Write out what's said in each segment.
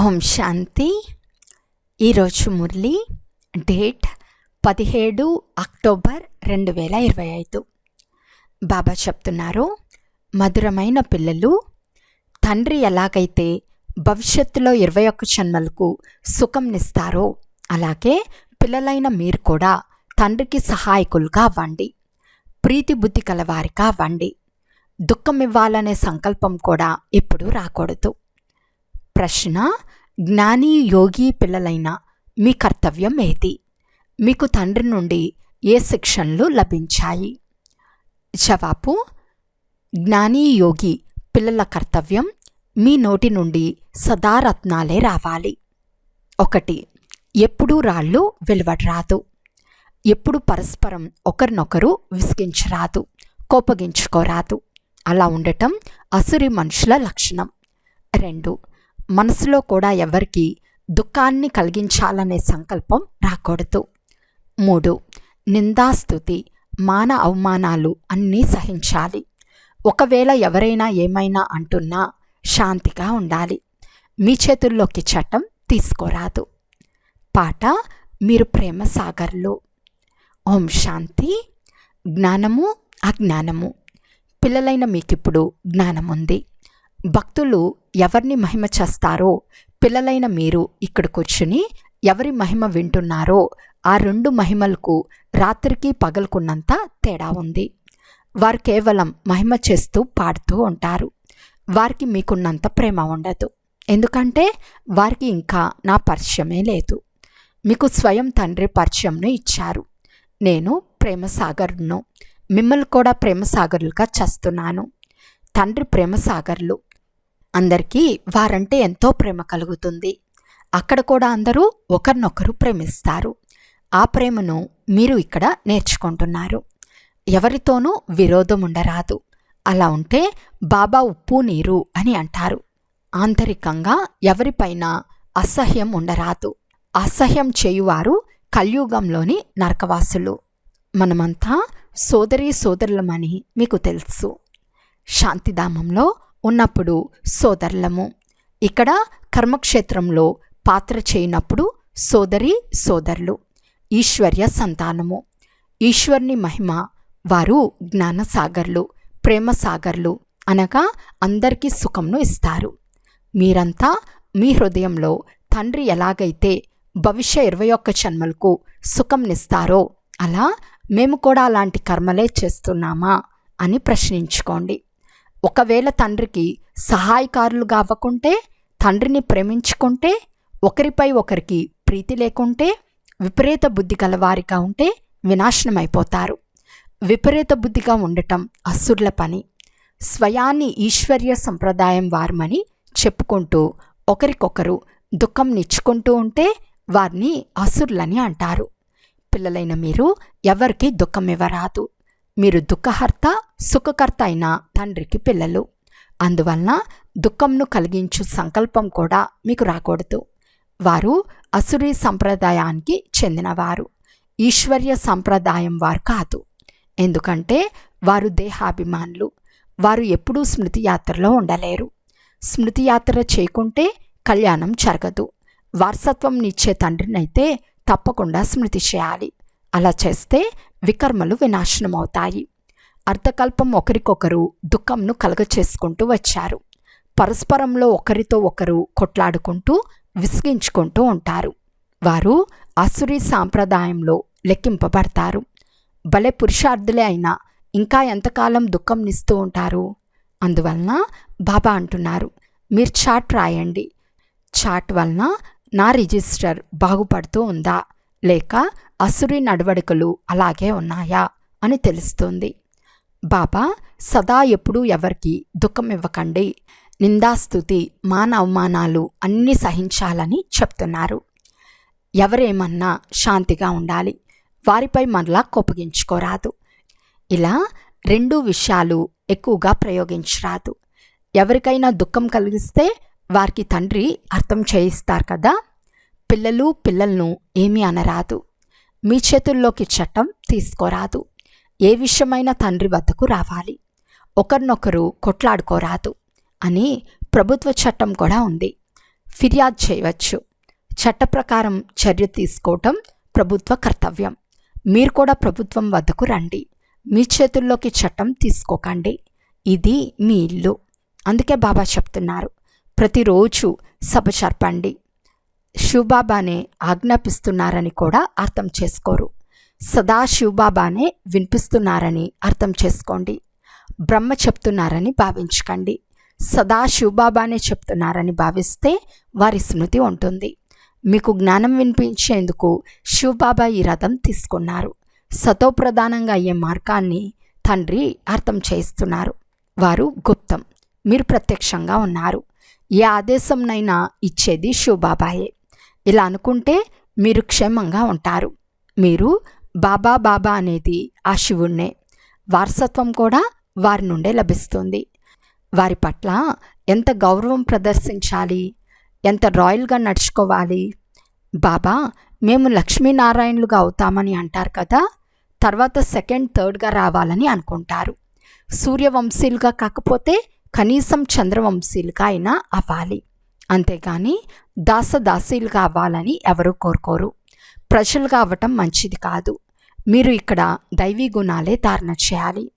ఓం శాంతి. ఈరోజు మురళి డేట్ పదిహేడు అక్టోబర్ రెండు వేల ఇరవై ఐదు. బాబా చెప్తున్నారు మధురమైన పిల్లలు తండ్రి ఎలాగైతే భవిష్యత్తులో ఇరవై ఒక్క జన్మలకు సుఖంనిస్తారో అలాగే పిల్లలైన మీరు కూడా తండ్రికి సహాయకులుగా అవ్వండి. ప్రీతి బుద్ధి కలవారిగా అవ్వండి. దుఃఖం ఇవ్వాలనే సంకల్పం కూడా ఇప్పుడు రాకూడదు. ప్రశ్న జ్ఞాని యోగి పిల్లలైన మీ కర్తవ్యం ఏది? మీకు తండ్రి నుండి ఏ శిక్షణలు లభించాయి? జవాబు జ్ఞాని యోగి పిల్లల కర్తవ్యం మీ నోటి నుండి సదా రత్నాలే రావాలి. ఒకటి ఎప్పుడూ రాళ్ళు వెలువడరాదు. ఎప్పుడు పరస్పరం ఒకరినొకరు విసిగించరాదు కోపగించుకోరాదు. అలా ఉండటం అసురి మనుషుల లక్షణం. రెండు మనసులో కూడా ఎవరికి దుఃఖాన్ని కలిగించాలనే సంకల్పం రాకూడదు. మూడు నిందాస్తుతి మాన అవమానాలు అన్నీ సహించాలి. ఒకవేళ ఎవరైనా ఏమైనా అంటున్నా శాంతిగా ఉండాలి. మీ చేతుల్లోకి చట్టం తీసుకోరాదు. పాట మీరు ప్రేమ సాగర్లు. ఓం శాంతి జ్ఞానము అజ్ఞానము. పిల్లలైన మీకిప్పుడు జ్ఞానం ఉంది భక్తులు ఎవరిని మహిమ చేస్తారో పిల్లలైన మీరు ఇక్కడ కూర్చుని ఎవరి మహిమ వింటున్నారో ఆ రెండు మహిమలకు రాత్రికి పగలుకున్నంత తేడా ఉంది. వారు కేవలం మహిమ చేస్తూ పాడుతూ ఉంటారు. వారికి మీకున్నంత ప్రేమ ఉండదు. ఎందుకంటే వారికి ఇంకా నా పరిచయమే లేదు. మీకు స్వయం తండ్రి పరిచయంను ఇచ్చారు. నేను ప్రేమసాగర్ను. మిమ్మల్ని కూడా ప్రేమసాగర్లుగా చేస్తున్నాను. తండ్రి ప్రేమసాగర్లు. అందరికీ వారంటే ఎంతో ప్రేమ కలుగుతుంది. అక్కడ కూడా అందరూ ఒకరినొకరు ప్రేమిస్తారు. ఆ ప్రేమను మీరు ఇక్కడ నేర్చుకుంటున్నారు. ఎవరితోనూ విరోధం ఉండరాదు అలా ఉంటే బాబా ఉప్పు నీరు అని అంటారు. ఆంతరికంగా ఎవరిపైన అసహ్యం ఉండరాదు. అసహ్యం చేయువారు కలియుగంలోని నరకవాసులు. మనమంతా సోదరీ సోదరులమని మీకు తెలుసు. శాంతిధామంలో ఉన్నప్పుడు సోదరులము. ఇక్కడ కర్మక్షేత్రంలో పాత్ర చేయనప్పుడు సోదరి సోదరులు. ఈశ్వర్య సంతానము. ఈశ్వర్ని మహిమ వారు జ్ఞానసాగర్లు ప్రేమ సాగర్లు అనగా అందరికీ సుఖంను ఇస్తారు. మీరంతా మీ హృదయంలో తండ్రి ఎలాగైతే భవిష్య ఇరవై ఒక్క జన్మలకు సుఖంనిస్తారో అలా మేము కూడా అలాంటి కర్మలే చేస్తున్నామా అని ప్రశ్నించుకోండి. ఒకవేళ తండ్రికి సహాయకారులుగా అవ్వకుంటే తండ్రిని ప్రేమించుకుంటే ఒకరిపై ఒకరికి ప్రీతి లేకుంటే విపరీత బుద్ధి గలవారిగా ఉంటే వినాశనమైపోతారు. విపరీత బుద్ధిగా ఉండటం అసుర్ల పని. స్వయాన్ని ఈశ్వర్య సంప్రదాయం వారమని చెప్పుకుంటూ ఒకరికొకరు దుఃఖం నిచ్చుకుంటూ ఉంటే వారిని అసుర్లని అంటారు. పిల్లలైన మీరు ఎవరికీ దుఃఖం ఇవ్వరాదు. మీరు దుఃఖహర్త సుఖకర్త అయిన తండ్రికి పిల్లలు. అందువలన దుఃఖంను కలిగించు సంకల్పం కూడా మీకు రాకూడదు. వారు అసురీ సంప్రదాయానికి చెందినవారు. ఈశ్వర్య సంప్రదాయం వారు కాదు. ఎందుకంటే వారు దేహాభిమానులు. వారు ఎప్పుడూ స్మృతి యాత్రలో ఉండలేరు. స్మృతి యాత్ర చేయకుంటే కళ్యాణం జరగదు. వారసత్వం నిచ్చే తండ్రినైతే తప్పకుండా స్మృతి చేయాలి. అలా చేస్తే వికర్మలు వినాశనమవుతాయి. అర్ధకల్పం ఒకరికొకరు దుఃఖంను కలగచేసుకుంటూ వచ్చారు. పరస్పరంలో ఒకరితో ఒకరు కొట్లాడుకుంటూ విసిగించుకుంటూ ఉంటారు. వారు అసురి సాంప్రదాయంలో లెక్కింపబడతారు. భలే పురుషార్థులే అయినా ఇంకా ఎంతకాలం దుఃఖం నిస్తూ ఉంటారు? అందువలన బాబా అంటున్నారు మీరు చాట్ రాయండి. చాట్ వలన నా రిజిస్టర్ బాగుపడుతూ ఉందా? లేక అసురి నడవడికలు అలాగే ఉన్నాయా అని తెలుస్తుంది. బాబా సదా ఎప్పుడూ ఎవరికి దుఃఖం ఇవ్వకండి నిందాస్తుతి మాన అవమానాలు అన్నీ సహించాలని చెప్తున్నారు. ఎవరేమన్నా శాంతిగా ఉండాలి. వారిపై మనలా కోపగించుకోరాదు. ఇలా రెండు విషయాలు ఎక్కువగా ప్రయోగించరాదు. ఎవరికైనా దుఃఖం కలిగిస్తే వారికి తండ్రి అర్థం చేయిస్తారు కదా. పిల్లలు పిల్లలను ఏమీ అనరాదు. మీ చేతుల్లోకి చట్టం తీసుకోరాదు. ఏ విషయమైనా తండ్రి వద్దకు రావాలి. ఒకరినొకరు కొట్లాడుకోరాదు అని ప్రభుత్వ చట్టం కూడా ఉంది. ఫిర్యాదు చేయవచ్చు. చట్ట ప్రకారం చర్య తీసుకోవటం ప్రభుత్వ కర్తవ్యం. మీరు కూడా ప్రభుత్వం వద్దకు రండి. మీ చేతుల్లోకి చట్టం తీసుకోకండి. ఇది మీ ఇల్లు. అందుకే బాబా చెప్తున్నారు. ప్రతిరోజు సభ జరపండి. శివబాబానే ఆజ్ఞాపిస్తున్నారని కూడా అర్థం చేసుకోరు. సదా శివబాబానే వినిపిస్తున్నారని అర్థం చేసుకోండి. బ్రహ్మ చెప్తున్నారని భావించకండి. సదా శివబాబానే చెప్తున్నారని భావిస్తే వారి స్మృతి ఉంటుంది. మీకు జ్ఞానం వినిపించేందుకు శివబాబా ఈ రథం తీసుకున్నారు. సతోప్రధానంగా అయ్యే మార్గాన్ని తండ్రి అర్థం చేయిస్తున్నారు. వారు గుప్తం. మీరు ప్రత్యక్షంగా ఉన్నారు. ఏ ఆదేశంనైనా ఇచ్చేది శివబాబాయే ఇలా అనుకుంటే మీరు క్షేమంగా ఉంటారు. మీరు బాబా బాబా అనేది ఆ శివుణ్ణే. వారసత్వం కూడా వారి నుండే లభిస్తుంది. వారి పట్ల ఎంత గౌరవం ప్రదర్శించాలి ఎంత రాయల్గా నడుచుకోవాలి. బాబా మేము లక్ష్మీనారాయణులుగా అవుతామని అంటారు కదా తర్వాత సెకండ్ థర్డ్గా రావాలని అనుకుంటారు. సూర్యవంశీలుగా కాకపోతే కనీసం చంద్రవంశీలుగా అయినా అవ్వాలి. అంతేగాని దాసదాసీలు కావాలని ఎవరూ కోరుకోరు. ప్రజలుగా అవ్వటం మంచిది కాదు. మీరు ఇక్కడ దైవీ గుణాలే ధారణ చేయాలి.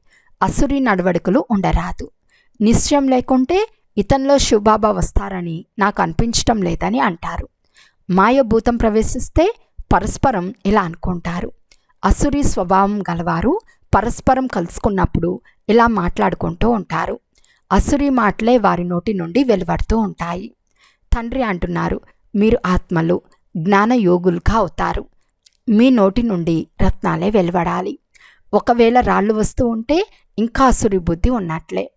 అసురి నడవడికలు ఉండరాదు. నిశ్చయం లేకుంటే ఇతనిలో శివబాబా వస్తారని నాకు అనిపించటం లేదని అంటారు. మాయభూతం ప్రవేశిస్తే పరస్పరం ఇలా అనుకుంటారు. అసురి స్వభావం గలవారు పరస్పరం కలుసుకున్నప్పుడు ఇలా మాట్లాడుకుంటూ ఉంటారు. అసురి మాటలే వారి నోటి నుండి వెలువడుతూ ఉంటాయి. తండ్రి అంటున్నారు. మీరు ఆత్మలు జ్ఞానయోగులుగా అవుతారు మీ నోటి నుండి రత్నాలే వెలువడాలి. ఒకవేళ రాళ్ళు వస్తూ ఉంటే ఇంకా అసురి బుద్ధి ఉన్నట్లే.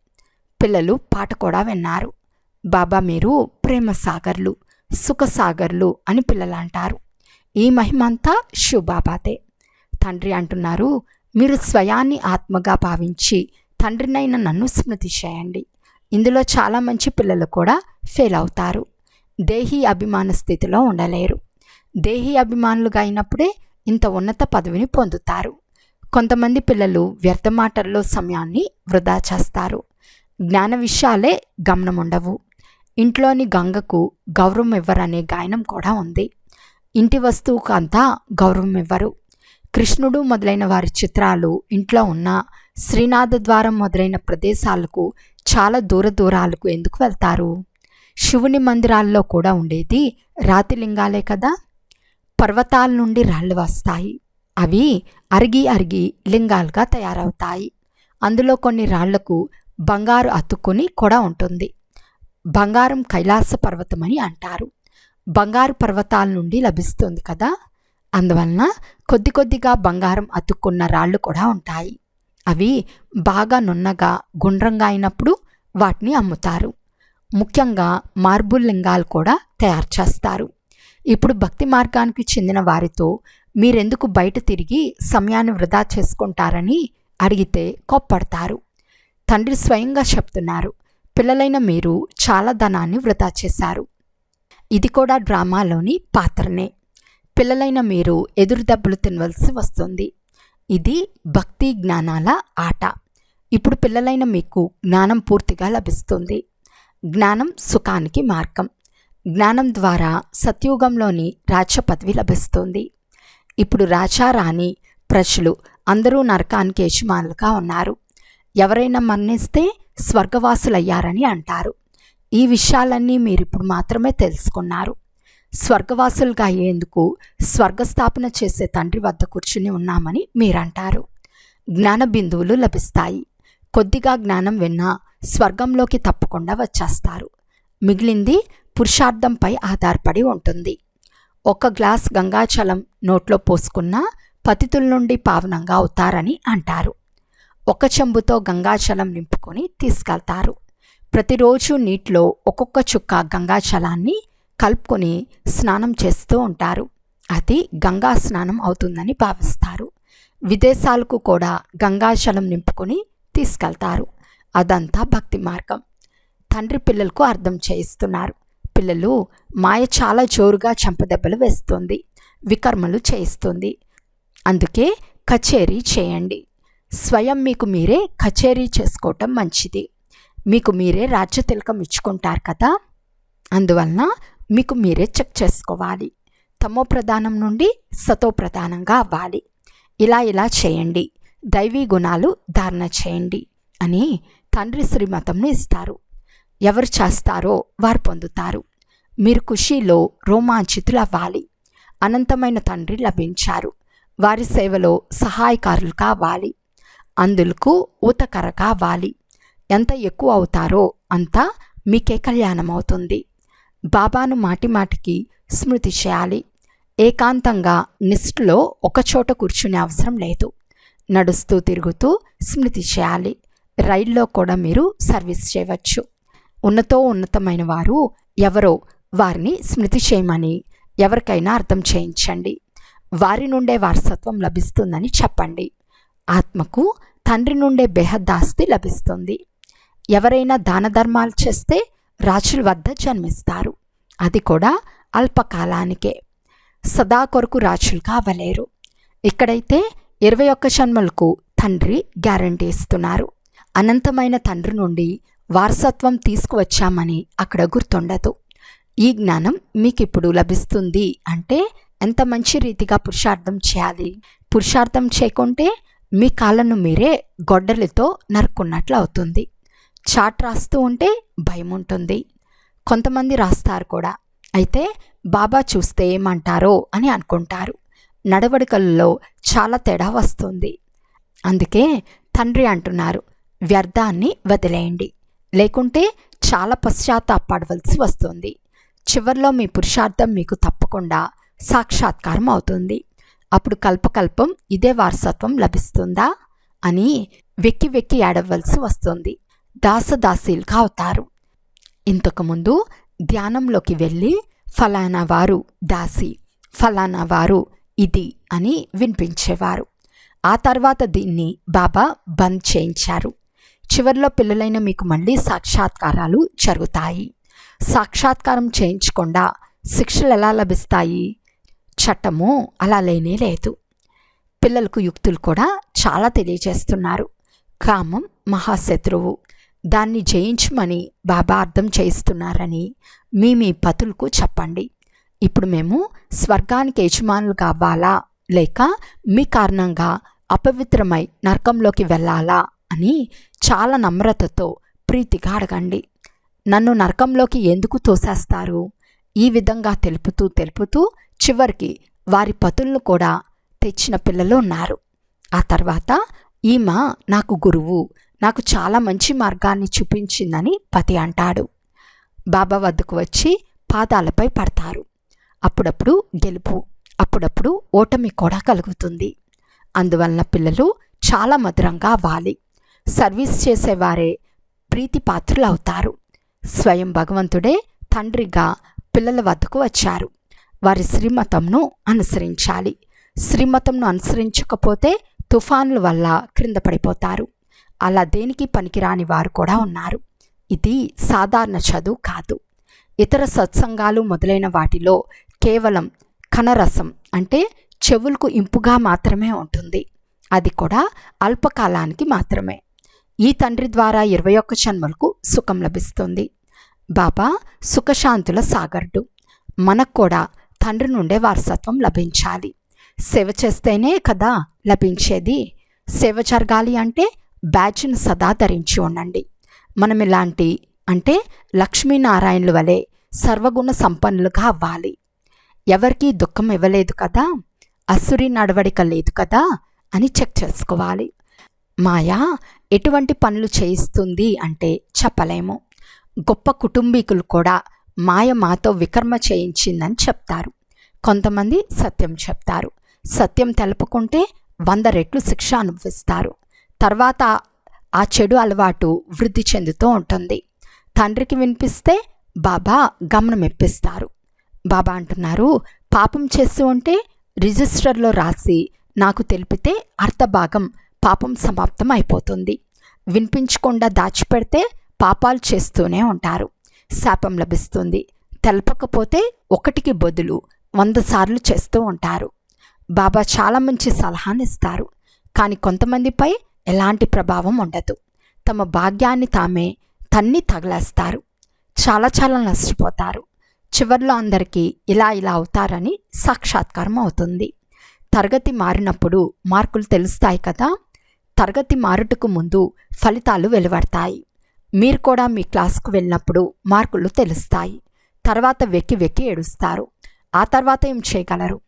పిల్లలు పాట కూడా విన్నారు. బాబా మీరు ప్రేమ సాగర్లు సుఖసాగర్లు అని పిల్లలు అంటారు ఈ మహిమంతా శివబాబాదే. తండ్రి అంటున్నారు మీరు స్వయాన్ని ఆత్మగా భావించి తండ్రినైన నన్ను స్మృతి చేయండి. ఇందులో చాలా మంచి పిల్లలు కూడా ఫెయిల్ అవుతారు. దేహీ అభిమాన స్థితిలో ఉండలేరు. దేహీ అభిమానులుగా అయినప్పుడే ఇంత ఉన్నత పదవిని పొందుతారు. కొంతమంది పిల్లలు వ్యర్థ మాటల్లో సమయాన్ని వృధా చేస్తారు. జ్ఞాన విషయాలే గమనం ఉండవు ఇంట్లోని గంగకు గౌరవం ఇవ్వరనే గాయనం కూడా ఉంది. ఇంటి వస్తువుకు అంతా గౌరవం ఇవ్వరు కృష్ణుడు మొదలైన వారి చిత్రాలు ఇంట్లో ఉన్న శ్రీనాథ ద్వారం మొదలైన ప్రదేశాలకు చాలా దూర దూరాలకు ఎందుకు వెళ్తారు? శివుని మందిరాల్లో కూడా ఉండేది. రాతి లింగాలే కదా. పర్వతాల నుండి రాళ్ళు వస్తాయి. అవి అరిగి అరిగి లింగాలుగా తయారవుతాయి. అందులో కొన్ని రాళ్ళకు బంగారు అతుక్కుని కూడా ఉంటుంది. బంగారం కైలాస పర్వతమని అంటారు. బంగారు పర్వతాల నుండి లభిస్తుంది కదా. అందువలన కొద్ది కొద్దిగా బంగారం అతుక్కున్న రాళ్ళు కూడా ఉంటాయి. అవి బాగా నున్నగా గుండ్రంగా అయినప్పుడు వాటిని అమ్ముతారు. ముఖ్యంగా మార్బుల్ లింగాలు కూడా తయారు చేస్తారు. ఇప్పుడు భక్తి మార్గానికి చెందిన వారితో మీరెందుకు బయట తిరిగి సమయాన్ని వృధా చేసుకుంటారని అడిగితే కోప్పడతారు. తండ్రి స్వయంగా చెప్తున్నారు పిల్లలైన మీరు చాలా ధనాన్ని వృధా చేశారు. ఇది కూడా డ్రామాలోని పాత్రనే. పిల్లలైన మీరు ఎదురు దెబ్బలు తినవలసి వస్తుంది. ఇది భక్తి జ్ఞానాల ఆట. ఇప్పుడు పిల్లలైన మీకు జ్ఞానం పూర్తిగా లభిస్తుంది. జ్ఞానం సుఖానికి మార్గం. జ్ఞానం ద్వారా సత్యుగంలోని రాజ్య పదవి లభిస్తుంది. ఇప్పుడు రాజా రాణి ప్రజలు అందరూ నరకానికి యజమానులుగా ఉన్నారు. ఎవరైనా మరణిస్తే స్వర్గవాసులయ్యారని అంటారు. ఈ విషయాలన్నీ మీరు ఇప్పుడు మాత్రమే తెలుసుకున్నారు. స్వర్గవాసులుగా అయ్యేందుకు స్వర్గస్థాపన చేసే తండ్రి వద్ద కూర్చుని ఉన్నామని మీరంటారు. జ్ఞాన బిందువులు లభిస్తాయి. కొద్దిగా జ్ఞానం విన్నా స్వర్గంలోకి తప్పకుండా వచ్చేస్తారు. మిగిలింది పురుషార్థంపై ఆధారపడి ఉంటుంది. ఒక గ్లాస్ గంగాచలం నోట్లో పోసుకున్నా పతితుల నుండి పావనంగా అవుతారని అంటారు. ఒక చెంబుతో గంగాచలం నింపుకొని తీసుకెళ్తారు. ప్రతిరోజు నీటిలో ఒక్కొక్క చుక్క గంగాచలాన్ని కలుపుకొని స్నానం చేస్తూ ఉంటారు. అది గంగా స్నానం అవుతుందని భావిస్తారు. విదేశాలకు కూడా గంగాచలం నింపుకొని తీసుకెళ్తారు. అదంతా భక్తి మార్గం. తండ్రి పిల్లలకు అర్థం చేయిస్తున్నారు. పిల్లలు మాయ చాలా జోరుగా చంపదెబ్బలు వేస్తుంది. వికర్మలు చేయిస్తుంది. అందుకే కచేరీ చేయండి. స్వయం మీకు మీరే కచేరీ చేసుకోవటం మంచిది. మీకు మీరే రాజ్య తిలకం ఇచ్చుకుంటారు కదా? అందువలన మీకు మీరే చెక్ చేసుకోవాలి. తమో ప్రధానం నుండి సతో ప్రధానంగా అవ్వాలి. ఇలా ఇలా చేయండి. దైవీ గుణాలు ధారణ చేయండి అని తండ్రి శ్రీమతంను ఇస్తారు. ఎవరు చేస్తారో వారు పొందుతారు. మీరు ఖుషీలో రోమాంచితులు అవ్వాలి అనంతమైన తండ్రి లభించారు. వారి సేవలో సహాయకారులు కావాలి. అందులకు ఊతకర కావాలి. ఎంత ఎక్కువ అవుతారో అంతా మీకే కళ్యాణం అవుతుంది బాబాను మాటి మాటికి స్మృతి చేయాలి. ఏకాంతంగా నిష్ఠలో ఒకచోట కూర్చునే అవసరం లేదు. నడుస్తూ తిరుగుతూ స్మృతి చేయాలి. రైల్లో కూడా మీరు సర్వీస్ చేయవచ్చు. ఉన్నతో ఉన్నతమైన వారు ఎవరో వారిని స్మృతి చేయమని ఎవరికైనా అర్థం చేయించండి. వారి నుండే వారసత్వం లభిస్తుందని చెప్పండి. ఆత్మకు తండ్రి నుండే బేహద్దాస్తి లభిస్తుంది. ఎవరైనా దాన ధర్మాలు చేస్తే రాజుల వద్ద జన్మిస్తారు. అది కూడా అల్పకాలానికే. సదా కొరకు రాజులు కావలేరు. ఇక్కడైతే ఇరవై ఒక్క జన్మలకు తండ్రి గ్యారంటీ ఇస్తున్నారు. అనంతమైన తండ్రి నుండి వారసత్వం తీసుకువచ్చామని అక్కడ గుర్తుండదు. ఈ జ్ఞానం మీకు ఇప్పుడు లభిస్తుంది అంటే ఎంత మంచి రీతిగా పురుషార్థం చేయాలి? పురుషార్థం చేయకుంటే మీ కాళ్ళను మీరే గొడ్డలితో నరుక్కున్నట్లు అవుతుంది. చాట్ రాస్తూ ఉంటే భయం ఉంటుంది కొంతమంది రాస్తారు కూడా. అయితే బాబా చూస్తే ఏమంటారో అని అనుకుంటారు. నడవడికల్లో చాలా తేడా వస్తుంది. అందుకే తండ్రి అంటున్నారు వ్యర్థాన్ని వదిలేయండి. లేకుంటే చాలా పశ్చాత్తాపడవలసి వస్తుంది. చివర్లో మీ పురుషార్థం మీకు తప్పకుండా సాక్షాత్కారం అవుతుంది. అప్పుడు కల్పకల్పం ఇదే వారసత్వం లభిస్తుందా అని వెక్కి వెక్కి ఏడవలసి వస్తుంది. దాసదాసీలుగా అవుతారు. ఇంతకుముందు ధ్యానంలోకి వెళ్ళి ఫలానా వారు దాసి ఫలానా వారు ఇది అని వినిపించేవారు. ఆ తర్వాత దీన్ని బాబా బంద్ చేయించారు. చివరిలో పిల్లలైన మీకు మళ్ళీ సాక్షాత్కారాలు జరుగుతాయి. సాక్షాత్కారం చేయించకుండా శిక్షలు ఎలా లభిస్తాయి? చట్టము అలా లేనే లేదు. పిల్లలకు యుక్తులు కూడా చాలా తెలియజేస్తున్నారు. కామం మహాశత్రువు. దాన్ని జయించమని బాబా అర్థం చేయిస్తున్నారని మీ మీ పతులకు చెప్పండి. ఇప్పుడు మేము స్వర్గానికి యజమానులు కావాలా లేక మీ కారణంగా అపవిత్రమై నరకంలోకి వెళ్ళాలా? అని చాలా నమ్రతతో ప్రీతిగా అడగండి. నన్ను నరకంలోకి ఎందుకు తోసేస్తారు? ఈ విధంగా తెలుపుతూ తెలుపుతూ చివరికి వారి పతులను కూడా తెచ్చిన పిల్లలు ఉన్నారు. ఆ తర్వాత ఈమె నాకు గురువు నాకు చాలా మంచి మార్గాన్ని చూపించిందని పతి అంటాడు. బాబా వద్దకు వచ్చి పాదాలపై పడతారు. అప్పుడప్పుడు గెలుపు అప్పుడప్పుడు ఓటమి కూడా కలుగుతుంది. అందువలన పిల్లలు చాలా మధురంగా అవ్వాలి. సర్వీస్ చేసేవారే ప్రీతి అవుతారు స్వయం భగవంతుడే తండ్రిగా పిల్లల వద్దకు వచ్చారు. వారి శ్రీమతంను అనుసరించాలి. శ్రీమతంను అనుసరించకపోతే తుఫానుల వల్ల క్రింద పడిపోతారు. అలా దేనికి పనికిరాని వారు కూడా ఉన్నారు. ఇది సాధారణ చదువు కాదు. ఇతర సత్సంగాలు మొదలైన వాటిలో కేవలం కనరసం అంటే చెవులకు ఇంపుగా మాత్రమే ఉంటుంది. అది కూడా అల్పకాలానికి మాత్రమే. ఈ తండ్రి ద్వారా ఇరవై ఒక్క జన్మలకు సుఖం లభిస్తుంది. బాబా సుఖశాంతుల సాగర్డు. మనకు కూడా తండ్రి నుండే వారసత్వం లభించాలి. సేవ చేస్తేనే కదా లభించేది. సేవ జరగాలి అంటే బ్యాచ్ను సదా ధరించి ఉండండి. మనం ఇలాంటి అంటే లక్ష్మీనారాయణుల వలె సర్వగుణ సంపన్నులుగా అవ్వాలి. ఎవరికీ దుఃఖం ఇవ్వలేదు కదా? అసురి నడవడిక లేదు కదా? అని చెక్ చేసుకోవాలి. మాయా ఎటువంటి పనులు చేయిస్తుంది అంటే చెప్పలేము. గొప్ప కుటుంబీకులు కూడా మాయ మాతో వికర్మ చేయించిందని చెప్తారు. కొంతమంది సత్యం చెప్తారు. సత్యం తెలుపుకుంటే వంద రెట్లు శిక్ష అనుభవిస్తారు. తర్వాత ఆ చెడు అలవాటు వృద్ధి చెందుతూ ఉంటుంది. తండ్రికి వినిపిస్తే బాబా గమనం ఇప్పిస్తారు బాబా అంటున్నారు పాపం చేస్తూ ఉంటే రిజిస్టర్లో రాసి నాకు తెలిపితే అర్ధభాగం పాపం సమాప్తం అయిపోతుంది. వినిపించకుండా దాచిపెడితే పాపాలు చేస్తూనే ఉంటారు. శాపం లభిస్తుంది. తెలపకపోతే ఒకటికి బదులు వంద సార్లు చేస్తూ ఉంటారు. బాబా చాలా మంచి సలహానిస్తారు కానీ కొంతమందిపై ఎలాంటి ప్రభావం ఉండదు. తమ భాగ్యాన్ని తామే తన్ని తగలేస్తారు. చాలా చాలా నష్టపోతారు. చివర్లో అందరికీ ఇలా ఇలా అవుతారని సాక్షాత్కారం అవుతుంది. తరగతి మారినప్పుడు మార్కులు తెలుస్తాయి కదా? తరగతి మారుటకు ముందు ఫలితాలు వెలువడతాయి. మీరు కూడా మీ క్లాస్కు వెళ్ళినప్పుడు మార్కులు తెలుస్తాయి. తర్వాత వెక్కి వెక్కి ఏడుస్తారు. ఆ తర్వాత ఏం చేయగలరు?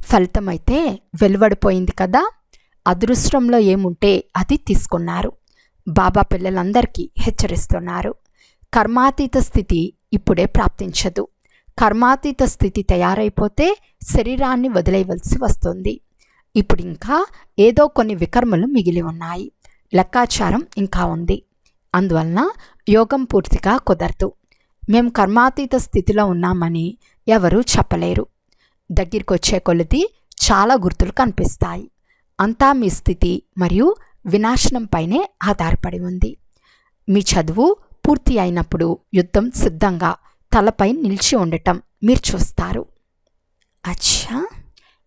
ఫలితం అయితే వెలువడిపోయింది కదా? అదృష్టంలో ఏముంటే అది తీసుకున్నారు. బాబా పిల్లలందరికీ హెచ్చరిస్తున్నారు. కర్మాతీత స్థితి ఇప్పుడే ప్రాప్తించదు. కర్మాతీత స్థితి తయారైపోతే శరీరాన్ని వదిలేయవలసి వస్తుంది. ఇప్పుడు ఇంకా ఏదో కొన్ని వికర్మలు మిగిలి ఉన్నాయి. లెక్కాచారం ఇంకా ఉంది. అందువలన యోగం పూర్తిగా కుదరదు. మేము కర్మాతీత స్థితిలో ఉన్నామని ఎవరూ చెప్పలేరు. దగ్గరికి వచ్చే కొలది చాలా గుర్తులు కనిపిస్తాయి. అంతా మీ స్థితి మరియు వినాశనంపైనే ఆధారపడి ఉంది. మీ చదువు పూర్తి అయినప్పుడు యుద్ధం సిద్ధంగా తలపై నిలిచి ఉండటం మీరు చూస్తారు. అచ్చా!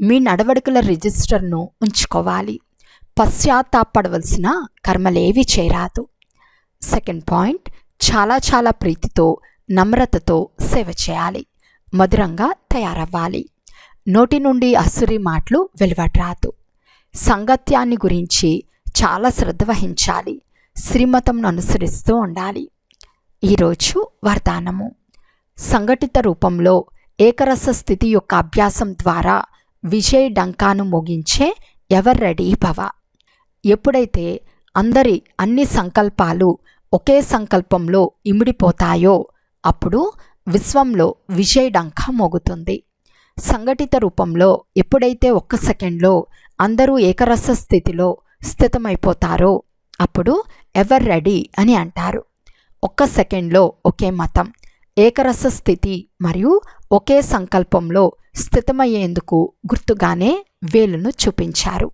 మీ నడవడికల రిజిస్టర్ను ఉంచుకోవాలి. పశ్చాత్తాపడవలసిన కర్మలేవి చేరాదు సెకండ్ పాయింట్ చాలా చాలా ప్రీతితో నమ్రతతో సేవ చేయాలి. మధురంగా తయారవ్వాలి. నోటి నుండి అసురి మాటలు వెలువడరాదు. సంగత్యాన్ని గురించి చాలా శ్రద్ధ వహించాలి. శ్రీమతంను అనుసరిస్తూ ఉండాలి. ఈరోజు వరదానము. సంఘటిత రూపంలో ఏకరస స్థితి యొక్క అభ్యాసం ద్వారా విజయ్ డంకాను మోగించే ఎవర్ రెడీ భవ. ఎప్పుడైతే అందరి అన్ని సంకల్పాలు ఒకే సంకల్పంలో ఇమిడిపోతాయో అప్పుడు విశ్వంలో విజయ్ డంక మోగుతుంది. సంఘటిత రూపంలో ఎప్పుడైతే ఒక్క సెకండ్లో అందరూ ఏకరస స్థితిలో స్థితమైపోతారో అప్పుడు ఎవర్ రెడీ అని అంటారు. ఒక్క సెకండ్లో ఒకే మతం. ఏకరస స్థితి మరియు ఒకే సంకల్పంలో స్థితమయ్యేందుకు గుర్తుగానే వేలును చూపించారు.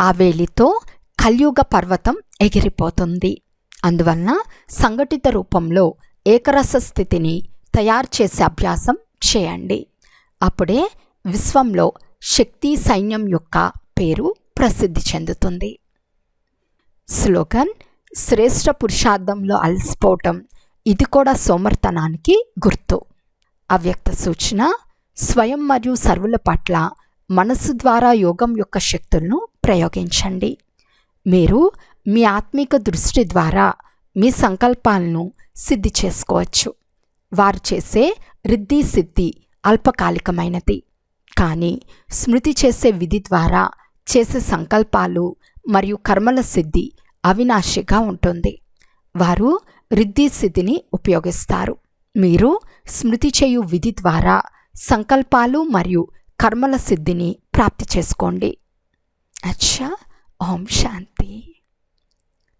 ఆ వేలితో కలియుగ పర్వతం ఎగిరిపోతుంది. అందువలన సంఘటిత రూపంలో ఏకరస స్థితిని తయారు చేసే అభ్యాసం చేయండి. అప్పుడే విశ్వంలో శక్తి సైన్యం యొక్క పేరు ప్రసిద్ధి చెందుతుంది. స్లోగన్ శ్రేష్ఠ పురుషార్థంలో అలసిపోవటం. ఇది కూడా సోమర్తనానికి గుర్తు. అవ్యక్త సూచన స్వయం మరియు సర్వుల పట్ల మనసు ద్వారా యోగం యొక్క శక్తులను ప్రయోగించండి. మీరు మీ ఆత్మిక దృష్టి ద్వారా మీ సంకల్పాలను సిద్ధి చేసుకోవచ్చు. వారు చేసే రిద్ధి సిద్ధి అల్పకాలికమైనది. కానీ స్మృతి చేసే విధి ద్వారా చేసే సంకల్పాలు మరియు కర్మల సిద్ధి అవినాశిగా ఉంటుంది. వారు రిద్ధి సిద్ధిని ఉపయోగిస్తారు. మీరు స్మృతి చేయు విధి ద్వారా సంకల్పాలు మరియు కర్మల సిద్ధిని ప్రాప్తి చేసుకోండి. అచ్చా ఓం శాంతి.